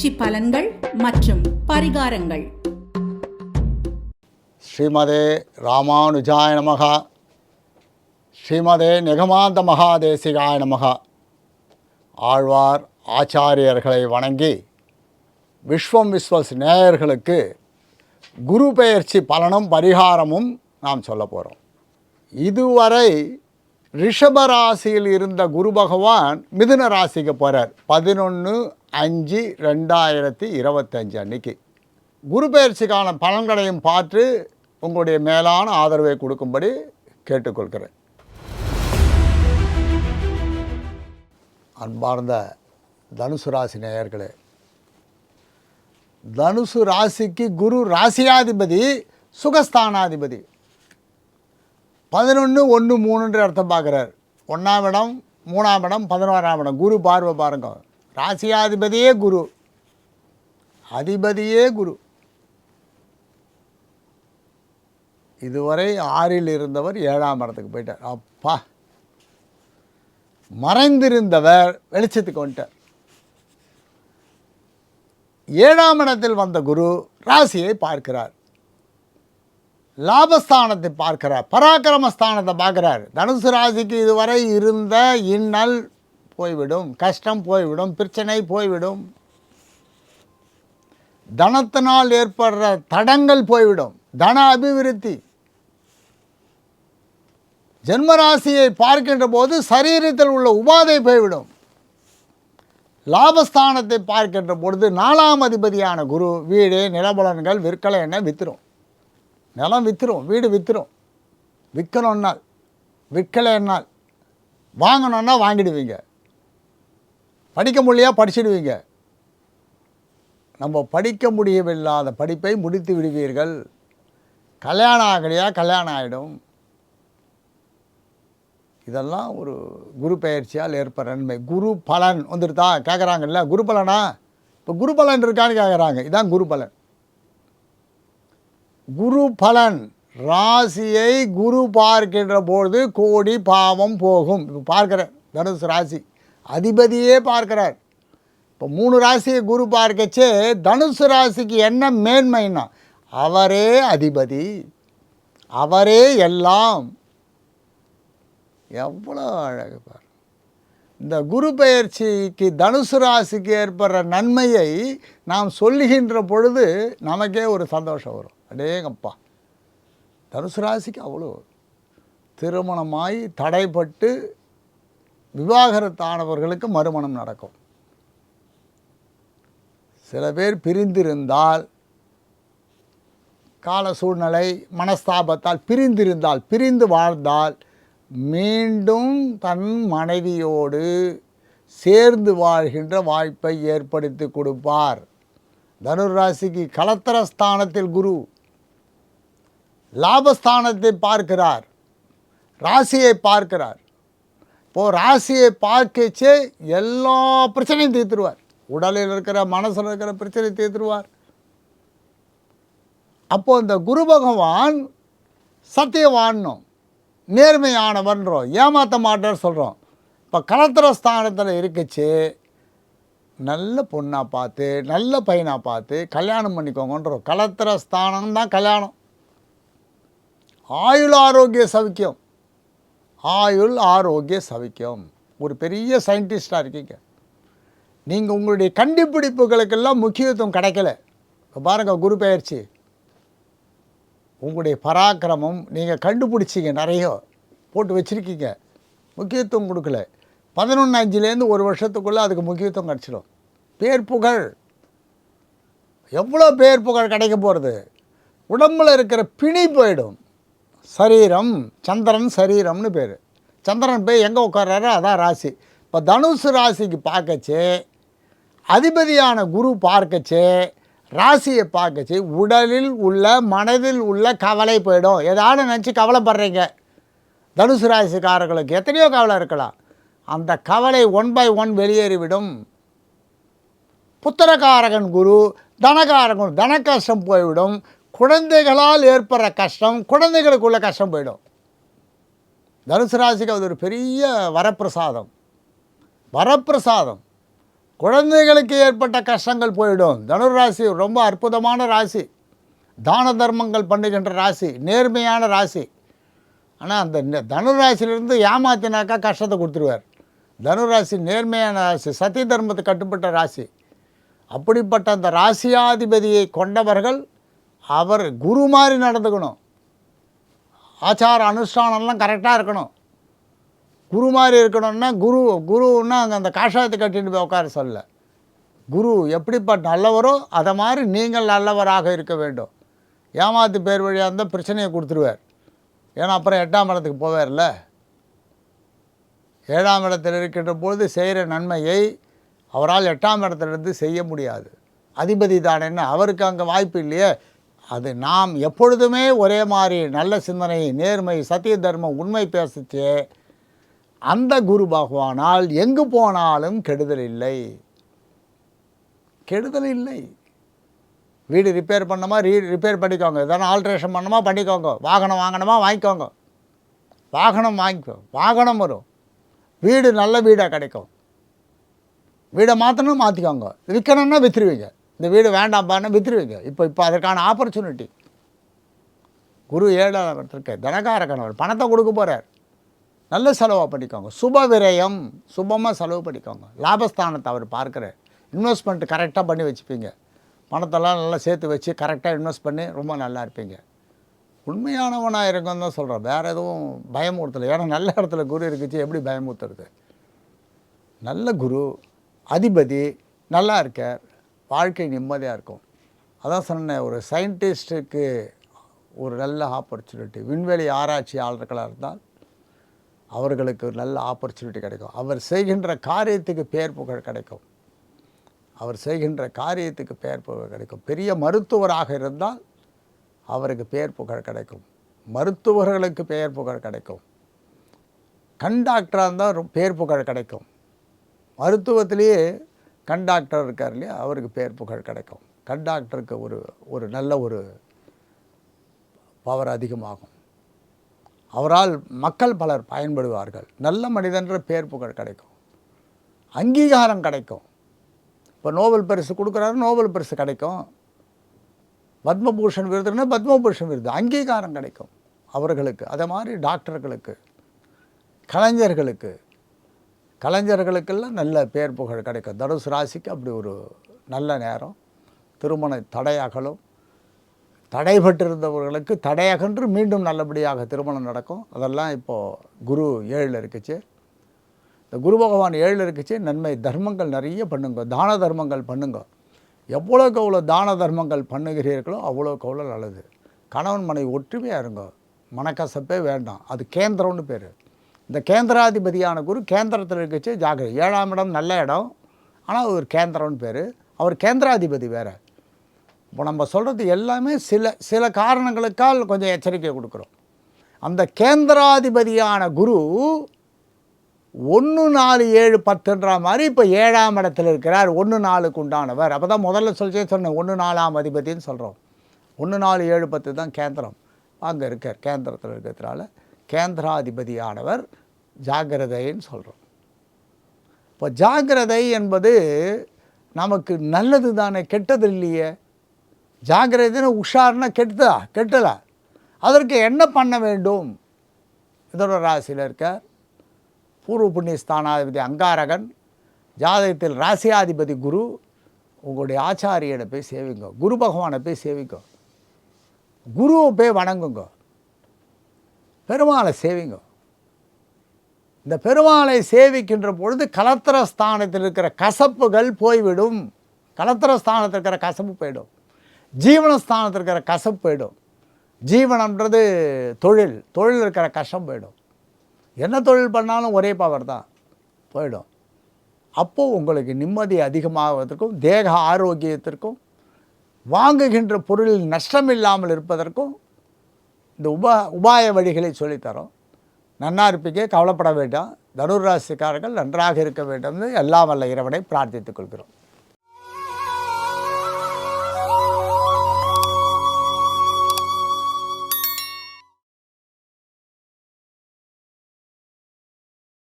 பெயர்ச்சி பலன்கள் மற்றும் பரிகாரங்கள். ஸ்ரீமதே ராமானுஜாய நமகா. ஸ்ரீமதே நிகமாந்த மகாதேசிகாய நமகா. ஆழ்வார் ஆச்சாரியர்களை வணங்கி விஸ்வம் விஸ்வஸ் நேயர்களுக்கு குரு பெயர்ச்சி பலனும் பரிகாரமும் நாம் சொல்ல போகிறோம் இதுவரை ரிஷபராசியில் இருந்த குரு பகவான் மிதுன ராசிக்கு போகிறார் பதினொன்று அஞ்சு ரெண்டாயிரத்தி இருபத்தஞ்சு அன்னைக்கு. குரு பயிற்சிக்கான பலன்களையும் பார்த்து உங்களுடைய மேலான ஆதரவை கொடுக்கும்படி கேட்டுக்கொள்கிறேன். அன்பார்ந்த தனுசு ராசி நேயர்களே தனுசு ராசிக்கு குரு ராசியாதிபதி சுகஸ்தானாதிபதி. பதினொன்று ஒன்று மூணுன்ற அர்த்தம் பார்க்குறார். ஒன்றாம் இடம் மூணாம் இடம் பதினோராம் இடம். குரு பார்வை பாருங்க. ராசியாதிபதியே குரு. அதிபதியே குரு. இதுவரை ஆறில் இருந்தவர் ஏழாம் இடத்துக்கு போயிட்டார். அப்பா. மறைந்திருந்தவர் வெளிச்சத்துக்கு வந்துட்டார். ஏழாம் இடத்தில் வந்த குரு ராசியை பார்க்கிறார். லாபஸ்தானத்தை பார்க்கிறார். பராக்கிரமஸ்தானத்தை பார்க்கிறார். தனுசு ராசிக்கு இதுவரை இருந்த இன்னல் போய்விடும் கஷ்டம் போய்விடும் பிரச்சனை போய்விடும். தனத்தினால் ஏற்படுற தடங்கள் போய்விடும். தன அபிவிருத்தி. ஜென்மராசியை பார்க்கின்ற போது சரீரத்தில் உள்ள உபாதை போய்விடும். லாபஸ்தானத்தை பார்க்கின்ற பொழுது நாலாம் அதிபதியான குரு வீடு நிலபலன்கள் விற்கலை என்ன வித்துரும். நிலம் வித்துரும் வீடு வித்துரும். விற்கணும்னால் விற்கலைன்னால் வாங்கணுன்னா வாங்கிடுவீங்க. படிக்க முடியா படிச்சிடுவீங்க. நம்ம படிக்க முடியவில்லாத படிப்பை முடித்து விடுவீர்கள். கல்யாணம் ஆகலையா? கல்யாணம் ஆகிடும் இதெல்லாம் ஒரு குரு பயிற்சியால் ஏற்படுற நன்மை. குரு பலன் வந்துருதா கேட்குறாங்கல்ல குரு பலனா? இப்போ குரு பலன் இருக்கான்னு கேட்குறாங்க இதான் குரு பலன். குரு பலன் ராசியை குரு பார்க்கின்ற பொழுது கோடி பாவம் போகும். இப்போ பார்க்குறேன் தனுசு ராசி. அதிபதியே பார்க்குறார். இப்போ மூணு ராசியை குரு பார்க்கச்சே தனுசு ராசிக்கு என்ன மேன்மைன்னா அவரே அதிபதி. அவரே எல்லாம். எவ்வளோ அழகு பார். இந்த குரு பயிற்சிக்கு தனுசு ராசிக்கு ஏற்படுற நன்மையை நாம் சொல்லுகின்ற பொழுது நமக்கே ஒரு சந்தோஷம் வரும். அடேங்கப்பா தனுசு ராசிக்கு அவ்வளோ. திருமணமாய் தடைப்பட்டு விவாகரத்தானவர்களுக்கு மறுமணம் நடக்கும். சில பேர் பிரிந்திருந்தால் கால சூழ்நிலை மனஸ்தாபத்தால் பிரிந்திருந்தால் பிரிந்து வாழ்ந்தால் மீண்டும் தன் மனைவியோடு சேர்ந்து வாழ்கின்ற வாய்ப்பை ஏற்படுத்தி கொடுப்பார். தனுராசிக்கு ராசிக்கு கலத்தர ஸ்தானத்தில் குரு லாபஸ்தானத்தை பார்க்கிறார் ராசியை பார்க்கிறார். இப்போது ராசியை பார்க்கச்சே எல்லா பிரச்சனையும் தீர்த்துருவார். உடலில் இருக்கிற மனசில் இருக்கிற பிரச்சனையை தீர்த்துருவார். அப்போது இந்த குரு பகவான் சத்தியவான்னும் நேர்மையானவன்றோம். ஏமாற்ற மாட்டேன்னு சொல்கிறோம் இப்போ கலத்திர ஸ்தானத்தில் இருக்கச்சு நல்ல பொண்ணாக பார்த்து நல்ல பையனாக பார்த்து கல்யாணம் பண்ணிக்கோங்கன்றோம் கலத்திர ஸ்தானம் தான் கல்யாணம். ஆயுள் ஆரோக்கிய சவுக்கியம் ஆயுள் ஆரோக்கிய சவிக்கும். ஒரு பெரிய சயின்டிஸ்டாக இருக்கீங்க. நீங்கள் உங்களுடைய கண்டுபிடிப்புகளுக்கெல்லாம் முக்கியத்துவம் கிடைக்கல. இப்போ பாருங்கள் குரு பயிற்சி உங்களுடைய பராக்கிரமம் நீங்கள் கண்டுபிடிச்சிங்க நிறைய போட்டு வச்சுருக்கீங்க. முக்கியத்துவம் கொடுக்கல. பதினொன்று அஞ்சுலேருந்து ஒரு வருஷத்துக்குள்ளே அதுக்கு முக்கியத்துவம் கிடச்சிடும். பேர் புகழ். எவ்வளோ பேர் புகழ் கிடைக்க போகிறது உடம்பில் இருக்கிற பிணி போயிடும். சரீரம் சந்திரன் சரீரம்னு பேர். சந்திரன் போய் எங்கே உட்கார்றாரு அதான் ராசி. இப்போ தனுசு ராசிக்கு பார்க்கச்சு அதிபதியான குரு பார்க்கச்சே ராசியை பார்க்கச்சு உடலில் உள்ள மனதில் உள்ள கவலை போயிடும். ஏதாவது நினச்சி கவலைப்படுறீங்க. தனுசு ராசிக்காரர்களுக்கு எத்தனையோ கவலை இருக்கலாம். அந்த கவலை ஒன் பை ஒன் வெளியேறிவிடும். புத்திரகாரகன் குரு தனகாரகன் தன கஷ்டம் போய்விடும். குழந்தைகளால் ஏற்படுற கஷ்டம் குழந்தைகளுக்குள்ள கஷ்டம் போயிடும். தனுசு ராசிக்கு அது ஒரு பெரிய வரப்பிரசாதம். வரப்பிரசாதம். குழந்தைகளுக்கு ஏற்பட்ட கஷ்டங்கள் போயிடும். தனுர் ராசி ரொம்ப அற்புதமான ராசி. தான தர்மங்கள் பண்ணுகின்ற ராசி நேர்மையான ராசி. ஆனால் அந்த தனுராசிலிருந்து தனுர் ஏமாத்தினாக்கா கஷ்டத்தை கொடுத்துருவார். தனுராசி நேர்மையான ராசி சத்திய தர்மத்துக்கு கட்டுப்பட்ட ராசி. அப்படிப்பட்ட அந்த ராசியாதிபதியை கொண்டவர்கள் அவர் குரு மாதிரி நடந்துக்கணும். ஆச்சார அனுஷ்டானம்லாம் கரெக்டாக இருக்கணும். குரு மாதிரி இருக்கணும்னா குரு குருன்னா அங்கே அந்த காஷாயத்தை கட்டிட்டு போய் உட்கார சொல்ல. குரு எப்படிப்பட்ட நல்லவரோ அதை மாதிரி நீங்கள் நல்லவராக இருக்க வேண்டும். ஏமாத்து பேர் வழியாக இருந்தால் பிரச்சனையை கொடுத்துருவார். ஏன்னா அப்புறம் எட்டாம் இடத்துக்கு போவார்ல. ஏழாம் இடத்தில் இருக்கின்ற பொழுது செய்கிற நன்மையை அவரால் எட்டாம் இடத்துலேருந்து செய்ய முடியாது. அதிபதி தானேன்னு அவருக்கு அங்கே வாய்ப்பு இல்லையே. அது நாம் எப்பொழுதுமே ஒரே மாதிரி நல்ல சிந்தனை நேர்மை சத்திய தர்மம் உண்மை பேசிச்சு அந்த குரு பகவானால் எங்கு போனாலும் கெடுதல் இல்லை. கெடுதல் இல்லை. வீடு ரிப்பேர் பண்ணணுமா ரீ ரிப்பேர் பண்ணிக்கோங்க. எதனா ஆல்ட்ரேஷன் பண்ணணுமா பண்ணிக்கோங்க. வாகனம் வாங்கணுமா வாங்கிக்கோங்க. வாகனம் வாங்கிக்கோ. வாகனம் வரும். வீடு நல்ல வீடாக கிடைக்கும். வீடை மாற்றணும் மாற்றிக்கோங்க விற்கணும்னா விற்றுருவீங்க இந்த வீடு வேண்டாம்பான்னு வித்துருவீங்க இப்போ இப்போ அதற்கான ஆப்பர்ச்சுனிட்டி குரு ஏழாம் இருக்க தனகார கணவர் பணத்தை கொடுக்க போகிறார் நல்ல செலவாக பண்ணிக்கோங்க. சுப விரயம் சுபமாக செலவு பண்ணிக்கோங்க. லாபஸ்தானத்தை அவர் பார்க்குறார். இன்வெஸ்ட்மெண்ட் கரெக்டாக பண்ணி வச்சுப்பீங்க. பணத்தெல்லாம் நல்லா சேர்த்து வச்சு கரெக்டாக இன்வெஸ்ட் பண்ணி ரொம்ப நல்லா இருப்பீங்க. உண்மையானவனாக இருக்குன்னு தான் சொல்கிறேன் வேறு எதுவும் பயமுறுத்தலை. ஏன்னா நல்ல இடத்துல குரு இருக்குச்சு எப்படி பயமுறுத்துறது? நல்ல குரு அதிபதி நல்லா இருக்கார். வாழ்க்கை நிம்மதியாக இருக்கும். அதான் சொன்னேன் ஒரு சயின்டிஸ்ட்டுக்கு ஒரு நல்ல ஆப்பர்ச்சுனிட்டி விண்வெளி ஆராய்ச்சியாளர்களாக இருந்தால் அவர்களுக்கு ஒரு நல்ல ஆப்பர்ச்சுனிட்டி கிடைக்கும். அவர் செய்கின்ற காரியத்துக்கு பேர் புகழ் கிடைக்கும். அவர் செய்கின்ற காரியத்துக்கு பெயர் புகழ் கிடைக்கும். பெரிய மருத்துவராக இருந்தால் அவருக்கு பெயர் புகழ் கிடைக்கும். மருத்துவர்களுக்கு பெயர் புகழ் கிடைக்கும். கண் டாக்டராக இருந்தால் ரொ- பேர் புகழ் கிடைக்கும். மருத்துவத்திலேயே கண்டாக்டர் இருக்கார் இல்லையா? அவருக்கு பேர் புகழ் கிடைக்கும். கண்டாக்டருக்கு ஒரு ஒரு நல்ல ஒரு பவர் அதிகமாகும். அவரால் மக்கள் பலர் பயன்படுவார்கள். நல்ல மனிதன்ற பேர் புகழ் கிடைக்கும். அங்கீகாரம் கிடைக்கும். இப்போ நோபல் பரிசு கொடுக்குறாரு நோபல் பரிசு கிடைக்கும். பத்மபூஷன் விருதுன்னா பத்மபூஷன் விருது. அங்கீகாரம் கிடைக்கும். அவர்களுக்கு அதை மாதிரி டாக்டர்களுக்கு கலைஞர்களுக்கு கலைஞர்களுக்கெல்லாம் நல்ல பேர் புகழ் கிடைக்கும். தனுசு ராசிக்கு அப்படி ஒரு நல்ல நேரம். திருமண தடையாகலும் தடைபட்டிருந்தவர்களுக்கு தடையகன்று மீண்டும் நல்லபடியாக திருமணம் நடக்கும். அதெல்லாம் இப்போது குரு ஏழில் இருக்குச்சு. இந்த குரு பகவான் ஏழில் இருக்குச்சு. நன்மை தர்மங்கள் நிறைய பண்ணுங்க. தான தர்மங்கள் பண்ணுங்க. எவ்வளோக்கு அவ்வளோ தான தர்மங்கள் பண்ணுகிறீர்களோ அவ்வளோக்கு அவ்வளோ நல்லது. கணவன் மனைவி ஒற்றுமையாக இருங்க. மனக்கசப்பே வேண்டாம். அது கேந்திரம்னு பேர். இந்த கேந்திராதிபதியான குரு கேந்திரத்தில் இருக்கச்சு ஜாகிரதை ஏழாம் இடம் நல்ல இடம் ஆனால் ஒரு கேந்திரம்னு பேர். அவர் கேந்திராதிபதி வேறு. இப்போ நம்ம சொல்கிறது எல்லாமே சில சில காரணங்களுக்கால் கொஞ்சம் எச்சரிக்கை கொடுக்குறோம். அந்த கேந்திராதிபதியான குரு ஒன்று நாலு ஏழு பத்துன்ற மாதிரி இப்போ ஏழாம் இடத்துல இருக்கிறார். ஒன்று நாலுக்கு உண்டானவர். அப்போ தான் முதல்ல சொல்லிச்சே சொன்னேன் ஒன்று நாலாம் அதிபதின்னு சொல்கிறோம் ஒன்று நாலு ஏழு பத்து தான் கேந்திரம். அங்கே இருக்கார் கேந்திரத்தில் இருக்கிறதுனால. கேந்திராதிபதியானவர் ஜாகிரதைன்னு சொல்கிறோம் இப்போ ஜாகிரதை என்பது நமக்கு நல்லது தானே கெட்டது இல்லையே? ஜாகிரதைன்னு உஷார்னா கெட்டதா? கெட்டலா அதற்கு என்ன பண்ண வேண்டும்? இதோட ராசியில் இருக்க பூர்வ புண்ணிய ஸ்தானாதிபதி அங்காரகன் ஜாதகத்தில் ராசியாதிபதி குரு உங்களுடைய ஆச்சாரியனை போய் சேவிங்க குரு பகவானை போய் சேவிங்க. குருவை போய் வணங்குங்க. பெருமாளை சேவிங்க. இந்த பெருமாளை சேவிக்கின்ற பொழுது கலத்திர ஸ்தானத்தில் இருக்கிற கசப்புகள் போய்விடும். கலத்திர ஸ்தானத்தில் இருக்கிற கசப்பு போயிடும். ஜீவனஸ்தானத்தில் இருக்கிற கசப்பு போயிடும். ஜீவனன்றது தொழில். தொழில் இருக்கிற கஷ்டம் போயிடும். என்ன தொழில் பண்ணாலும் ஒரே பவர் தான். போயிடும். அப்போது உங்களுக்கு நிம்மதி அதிகமாவதற்கும் தேக ஆரோக்கியத்திற்கும் வாங்குகின்ற பொருளில் நஷ்டம் இல்லாமல் இருப்பதற்கும் இந்த உபா உபாய வழிகளை சொல்லித்தரோம். நன்னா இருப்பீங்க கவலைப்பட வேண்டாம். தனுர் ராசிக்காரர்கள் நன்றாக இருக்க வேண்டும் என்று எல்லாம் வல்ல இறைவனை பிரார்த்தித்துக் கொள்கிறோம்.